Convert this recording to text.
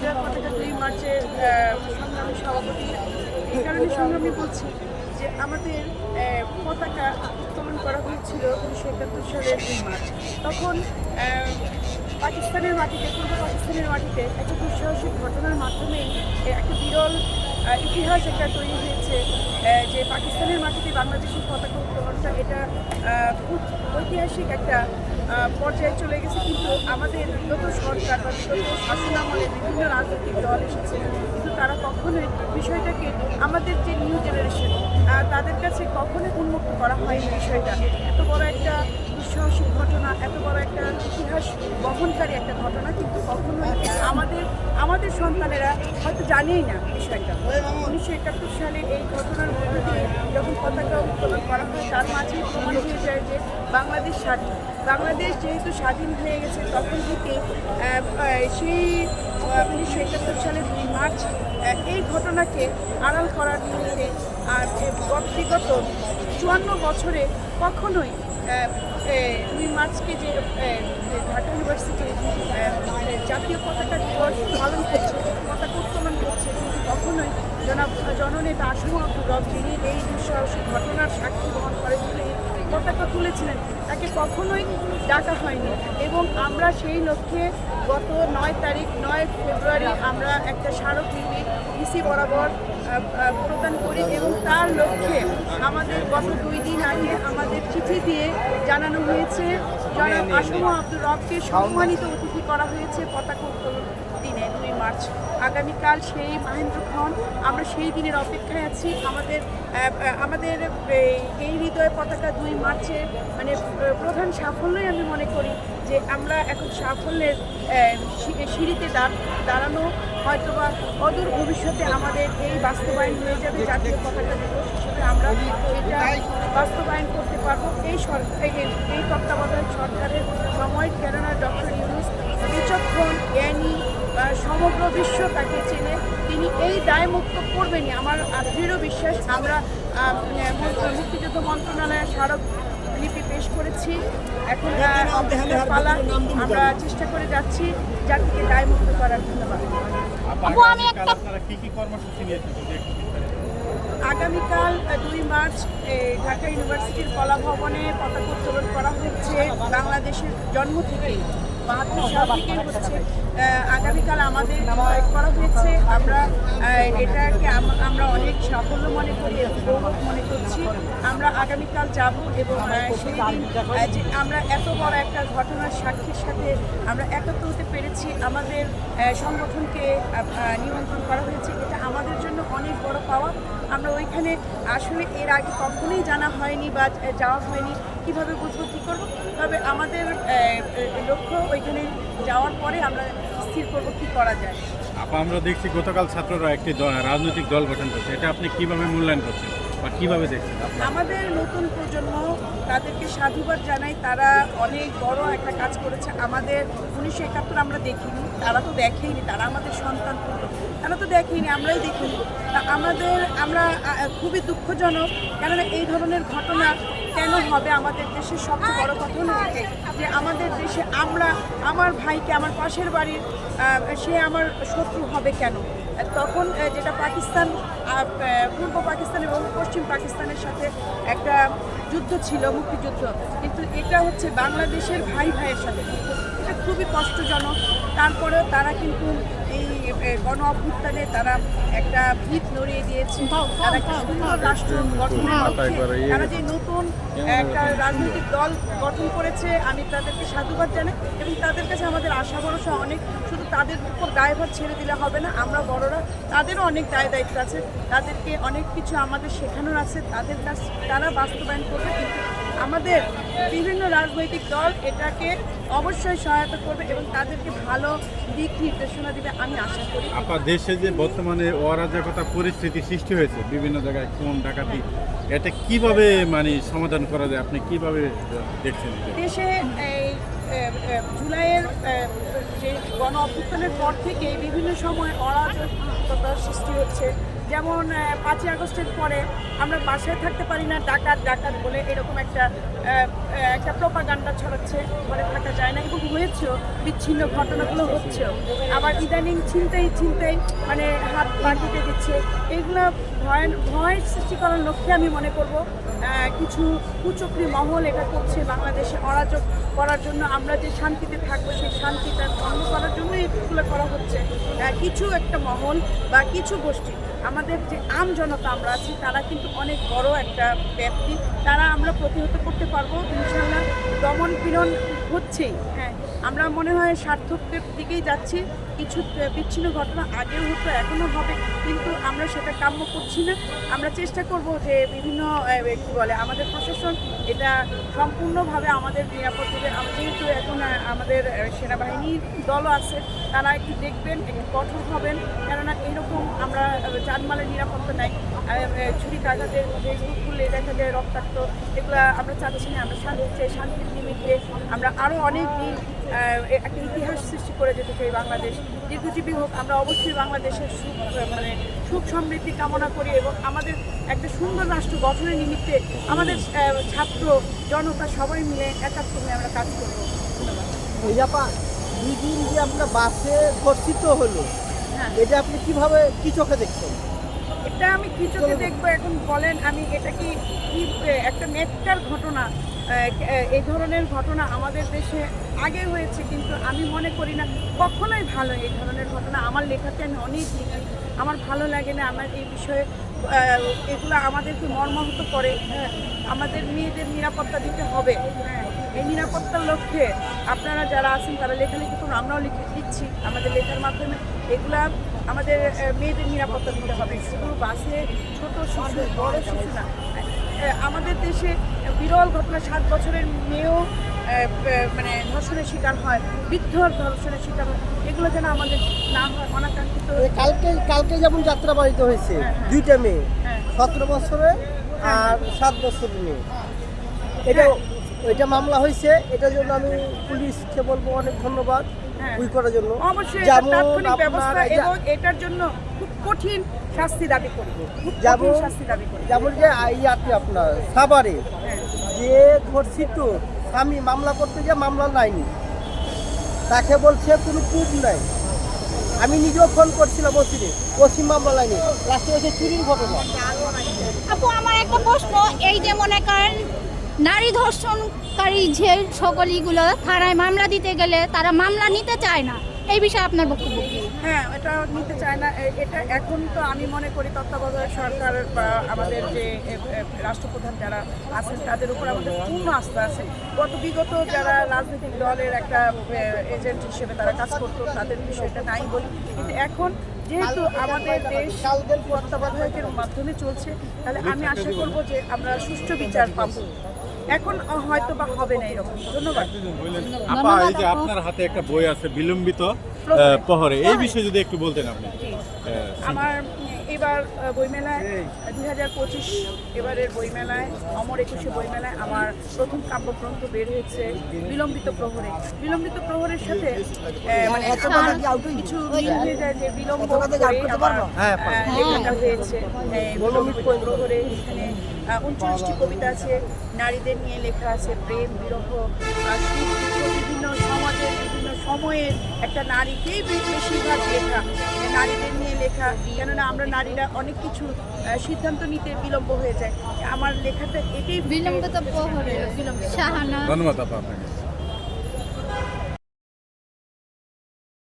বিজয় পতাকা দুই মার্চের সংগ্রামী সভাপতি, এই কারণে সংগ্রামী বলছি যে আমাদের পতাকা উত্তোলন করা হয়েছিল উনিশশো একাত্তর সালের দুই মার্চ। তখন পাকিস্তানের মাটিতে, পূর্ব পাকিস্তানের মাটিতে একটা দুঃসাহসিক ঘটনার মাধ্যমে একটা বিরল ইতিহাস একটা তৈরি হয়েছে যে পাকিস্তানের মাটিতে বাংলাদেশের পতাকা উত্তোলনটা এটা খুব ঐতিহাসিক একটা পর্যায়ে চলে গেছে। কিন্তু আমাদের বিগত সরকার বা বিগত শাসন আমলে বিভিন্ন রাজনৈতিক দল এসেছে, কিন্তু তারা কখনোই বিষয়টাকে, আমাদের যে নিউ জেনারেশন তাদের কাছে কখনোই উন্মুক্ত করা হয়নি বিষয়টা। এত বড় একটা দুঃসাহসিক ঘটনা, এত বড় একটা ইতিহাস বহনকারী একটা ঘটনা, কিন্তু কখনোই আমাদের আমাদের সন্তানেরা হয়তো জানেই না বিষয়টা। উনিশশো একাত্তর সালে এই ঘটনার মধ্যে দিয়ে যখন পতাকা উত্তোলন করা হয়, তার মাঝেই প্রমাণ হয়ে যায় যে বাংলাদেশ স্বাধীন। বাংলাদেশ যেহেতু স্বাধীন হয়ে গেছে, তখন থেকে সেই উনিশশো একাত্তর সালের দুই মার্চ এই ঘটনাকে আড়াল করার নিমিত্তে আর এ গত- বিগত চুয়ান্ন বছরে কখনোই দুই মার্চকে যে ঢাকা ইউনিভার্সিটি জাতীয় পতাকা দিবস পালন করছে, পতাকা উত্তোলন করছে, কিন্তু কখনোই জনাব, জননেতা আসম আব্দুর রব যিনি এই দুঃসাহসিক ঘটনার সাক্ষী বহন করে যিনি পতাকা তুলেছিলেন। তাকে কখনোই ডাকা হয়নি। এবং আমরা সেই লক্ষ্যে গত নয় তারিখ, নয় ফেব্রুয়ারি আমরা একটা স্মারকলিপি ইসি বরাবর প্রদান করি এবং তার লক্ষ্যে আমাদের গত দুই দিন আগে আমাদের চিঠি দিয়ে জানানো হয়েছে। জনাব আসম আব্দুর রবকে সম্মানিত অতিথি করা হয়েছে পতাকা উত্তোলন দিনে, দুই মার্চ। আগামীকাল সেই মাহেন্দ্রক্ষণ। আমরা সেই দিনের অপেক্ষায় আছি। আমাদের আমাদের এই- হৃদয় পতাকা দুই মার্চের মানে প্রধান সাফল্যই আমি মনে করি যে আমরা এখন সাফল্যের সিঁড়িতে দাঁড়, দাঁড়ানো, হয়তোবা অদূর ভবিষ্যতে আমাদের এই বাস্তবায়ন হয়ে যাবে, জাতীয় পতাকা দিবস হিসেবে আমরা এটা বাস্তবায়ন করতে পারব। এই সরকার এই- তত্ত্বাবধায়ক সরকারের সময় কেননা ডক্টর ইউনুস বিচক্ষণ, জ্ঞানী সমগ্র বিশ্ব তাকে চেনে, তিনি এই দায় মুক্ত করবেনই। আমার দৃঢ় বিশ্বাস, আমরা মুক্তিযুদ্ধ মন্ত্রণালয়ের স্মারক লিপি পেশ করেছি। এখন পালা। আমরা চেষ্টা করে যাচ্ছি জাতিকে দায় মুক্ত করার ধন্যবাদ আগামীকাল দুই মার্চ ঢাকা ইউনিভার্সিটির কলা ভবনে পতাকা উত্তোলন করা হচ্ছে। বাংলাদেশের জন্ম থেকে বাহাত্তর সাল থেকে হচ্ছে। আহ, আগামীকাল আমাদের করা হয়েছে। আমরা এটাকে আমরা সাফল্য মনে করি গৌরব মনে করছি। আমরা আগামীকাল যাব এবং আহ, সেই দিন আহ, যে আমরা এত বড় একটা ঘটনার সাক্ষীর সাথে আমরা একত্র হতে পেরেছি। আমাদের সংগঠনকে নিমন্ত্রণ করা হয়েছে। এটা আমাদের জন্য অনেক বড় পাওয়া। আমরা ওইখানে আসলে এর আগে কখনোই জানা হয়নি বা যাওয়া হয়নি। কীভাবে বুঝব কী করব? তবে আমাদের লক্ষ্য ওইখানে যাওয়ার পরে আমরা স্থির করব কী করা যায়। আমরা দেখছি গতকাল ছাত্ররা একটি রাজনৈতিক দল গঠন করছে। এটা আপনি কীভাবে মূল্যায়ন করছেন বা কীভাবে দেখছেন? আমাদের নতুন প্রজন্ম তাদেরকে সাধুবাদ জানাই। তারা অনেক বড় একটা কাজ করেছে। আমাদের উনিশশো একাত্তর আমরা দেখিনি। তারা তো দেখেইনি। তারা আমাদের সন্তান। তারা তো দেখেইনি, আমরাই দেখিনি। তা আমাদের, আমরা খুবই দুঃখজনক। কেননা এই ধরনের ঘটনা কেন হবে আমাদের দেশের সবচেয়ে বড় কথা হলো যে আমাদের দেশে আমরা, আমার ভাইকে, আমার পাশের বাড়ির সে আমার শত্রু হবে কেন? তখন যেটা পাকিস্তান পূর্ব পাকিস্তান এবং পশ্চিম পাকিস্তানের সাথে একটা যুদ্ধ ছিল, মুক্তিযুদ্ধ। কিন্তু এটা হচ্ছে বাংলাদেশের ভাই ভাইয়ের সাথে যুদ্ধ। এটা খুবই কষ্টজনক। তারপরেও তারা কিন্তু এই গণ অভ্যুত্থানে তারা একটা ভিত নড়িয়ে দিয়েছে। তারা একটা সুন্দর রাষ্ট্র গঠনের তারা যে নতুন একটা রাজনৈতিক দল গঠন করেছে আমি তাদেরকে সাধুবাদ জানাই এবং তাদের কাছে আমাদের আশা ভরসা অনেক। শুধু তাদের উপর দায়ভার ছেড়ে দিলে হবে না আমরা বড়রা তাদেরও অনেক দায় দায়িত্ব আছে। তাদেরকে অনেক কিছু আমাদের শেখানোর আছে তাদের কাছ তারা বাস্তবায়ন করবে। কিন্তু আমাদের বিভিন্ন রাজনৈতিক দল এটাকে অবশ্যই সহায়তা করবে এবং তাদেরকে ভালো দিক নির্দেশনা দিবে আমি আশা করি। আপা দেশে যে বর্তমানে অরাজকতা পরিস্থিতি সৃষ্টি হয়েছে বিভিন্ন জায়গায় খুন ডাকাতি এটা কীভাবে মানে সমাধান করা যায়? আপনি কীভাবে দেখছেন দেশে এই জুলাইয়ের যে গণ অভ্যুত্থানের পর থেকে বিভিন্ন সময় অরাজকতার সৃষ্টি হচ্ছে। যেমন পাঁচই আগস্টের পরে আমরা বাসায় থাকতে পারি না, ডাকাত ডাকাত বলে এরকম একটা একটা প্রোপাগান্ডা ছড়াচ্ছে, ঘরে থাকা যায় না এবং হয়েছেও, বিচ্ছিন্ন ঘটনাগুলো হচ্ছেও। আবার ইদানিং চিন্তাই চিন্তাই মানে হাত বাঁধিতে দিচ্ছে। এগুলো ভয় ভয় সৃষ্টি করার লক্ষ্যে আমি মনে করব কিছু কুচক্রি মহল এটা করছে বাংলাদেশে অরাজক করার জন্য। আমরা যে শান্তিতে থাকব, সেই শান্তিটা ভঙ্গ করার জন্য এগুলো করা হচ্ছে। কিছু একটা মহল বা কিছু গোষ্ঠী, আমাদের যে আম জনতা আমরা আছি, তারা কিন্তু অনেক বড় একটা ব্যক্তি। তারা আমরা প্রতিহত করতে পারব ইনশাল্লাহ দমন পীড়ন হচ্ছেই। হ্যাঁ আমরা মনে হয় সার্থকের দিকেই যাচ্ছি। কিছু বিচ্ছিন্ন ঘটনা আগেও হতো এখনও হবে, কিন্তু আমরা সেটা কাম্য করছি না। আমরা চেষ্টা করব যে বিভিন্ন কী বলে, আমাদের প্রশাসন এটা সম্পূর্ণভাবে আমাদের নিরাপদ যেহেতু এখন আমাদের সেনাবাহিনীর দলও আছে, তারা একটু দেখবেন, একটু কঠোর হবেন, কেননা এইরকম আমরা জানমালের নিরাপত্তা নাই। ছুরি কাগাদের ফেসবুক খুললে দেখা যায় রক্তাক্ত, এগুলো আমরা চাচ্ছি না, আমরা শান্তি চাই, শান্তির নিমিত্তে আমরা আরও অনেক দিন একটা ইতিহাস সৃষ্টি করে যেতে চাই বাংলাদেশ। দীর্ঘজীবী হোক আমরা অবশ্যই বাংলাদেশের সুখ মানে সুখ সমৃদ্ধি কামনা করি এবং আমাদের একটা সুন্দর রাষ্ট্র গঠনের নিমিত্তে আমাদের ছাত্র জনতা সবাই মিলে একাত্ম হয়ে আমরা কাজ করব। ধন্যবাদ। দুই দিন যে আপনার বাসে ধর্ষিত হলো হ্যাঁ। এটা আপনি কীভাবে কি চোখে দেখছেন? এটা আমি কি চোখে দেখব এখন বলেন আমি এটা কি একটা নেটকার ঘটনা এই ধরনের ঘটনা আমাদের দেশে আগে হয়েছে, কিন্তু আমি মনে করি না কখনোই ভালো এই ধরনের ঘটনা। আমার লেখাতে আমি অনেক লিখি আমার ভালো লাগে না, আমার এই বিষয়ে এগুলো আমাদেরকে মর্মাহত করে হ্যাঁ আমাদের মেয়েদের নিরাপত্তা দিতে হবে। হ্যাঁ এই নিরাপত্তার লক্ষ্যে আপনারা যারা আছেন, তারা লেখালেখি করুন, আমরাও লিখে দিচ্ছি আমাদের লেখার মাধ্যমে। এগুলা আমাদের মেয়েদের নিরাপত্তা দিতে হবে। শুধু বাসে ছোট শিশু, বড় শিশু না আমাদের দেশে বিরল ঘটনা সাত বছরের মেয়েও মানে ধর্ষণের শিকার হয় বৃদ্ধ ধর্ষণের শিকার হয় এগুলো যেন আমাদের না হয় অনাকাঙ্ক্ষিত। কালকে কালকে যেমন যাত্রা বাড়িতে হয়েছে হ্যাঁ, হ্যাঁ। দুইটা মেয়ে হ্যাঁ। সতেরো বছরের আর সাত বছরের মেয়ে। এটা ওইটা মামলা হয়েছে এটার জন্য আমি পুলিশকে বলব অনেক ধন্যবাদ। করার জন্য। অবশ্যই তাৎক্ষণিক ব্যবস্থা এবং এটার জন্য খুব কঠিন শাস্তি দাবি করি খুব যেমন শাস্তি দাবি করি যেমন যে ইয়াতে আপনার সাভারে। হ্যাঁ। যে ধর্ষিত স্বামী মামলা করতে যে মামলা লাইনি তাকে বলছে কোনো প্রুফ নাই। আমি নিজেও ফোন করছিলাম ওসিরে ওসি মামলা লাইনি লাস্টে হয়েছে চুরির ঘটনা। আপু আমার একটা প্রশ্ন এই যে মনে করেন নারী ধর্ষণকারী যে সকলইগুলো থানায় মামলা দিতে গেলে তারা মামলা নিতে চায় না এই বিষয়ে আপনার বক্তব্য হ্যাঁ এটা নিতে চায় না। এটা এখন তো আমি মনে করি তত্ত্বাবধায়ক সরকার বা আমাদের যে রাষ্ট্রপ্রধান যারা আছেন, তাদের উপর আমাদের পূর্ণ আস্থা আছে। গত বিগত যারা রাজনৈতিক দলের একটা এজেন্ট হিসেবে তারা কাজ করতো, তাদের বিষয়টা নাই বলি। কিন্তু এখন যেহেতু আমাদের দেশ তত্ত্বাবধায়কের মাধ্যমে চলছে, তাহলে আমি আশা করব যে আমরা সুষ্ঠু বিচার পাবো। এখন হয়তো বা হবে না এরকম। ধন্যবাদ। আপনার হাতে একটা বই আছে, বিলম্বিত। প্রহরে। এই বিষয়ে যদি একটু বলতেন আপনি। আমার এবার বইমেলায় দুই হাজার পঁচিশ এবারের বইমেলায় অমর একুশে বইমেলায় আমার প্রথম কাব্যগ্রন্থ বের হয়েছে বিলম্বিত প্রহরে। বিলম্বিত প্রহরের সাথে মানে কিছু মিল হয়ে যায় যে বিলম্ব করে আমার, হ্যাঁ, লেখাটা হয়েছে। বিলম্বিত প্রহরে এখানে উনচল্লিশটি কবিতা আছে। নারীদের নিয়ে লেখা আছে প্রেম বিরহ সময়ের একটা নারীকেই বে- বেশিরভাগ লেখা নারীদের নিয়ে লেখা কেননা আমরা নারীরা অনেক কিছু সিদ্ধান্ত নিতে বিলম্ব হয়ে যায়। আমার লেখাটা এটাই বিলম্বতা প্রহরে বিলম্ব শাহানা। ধন্যবাদ আপনাকে।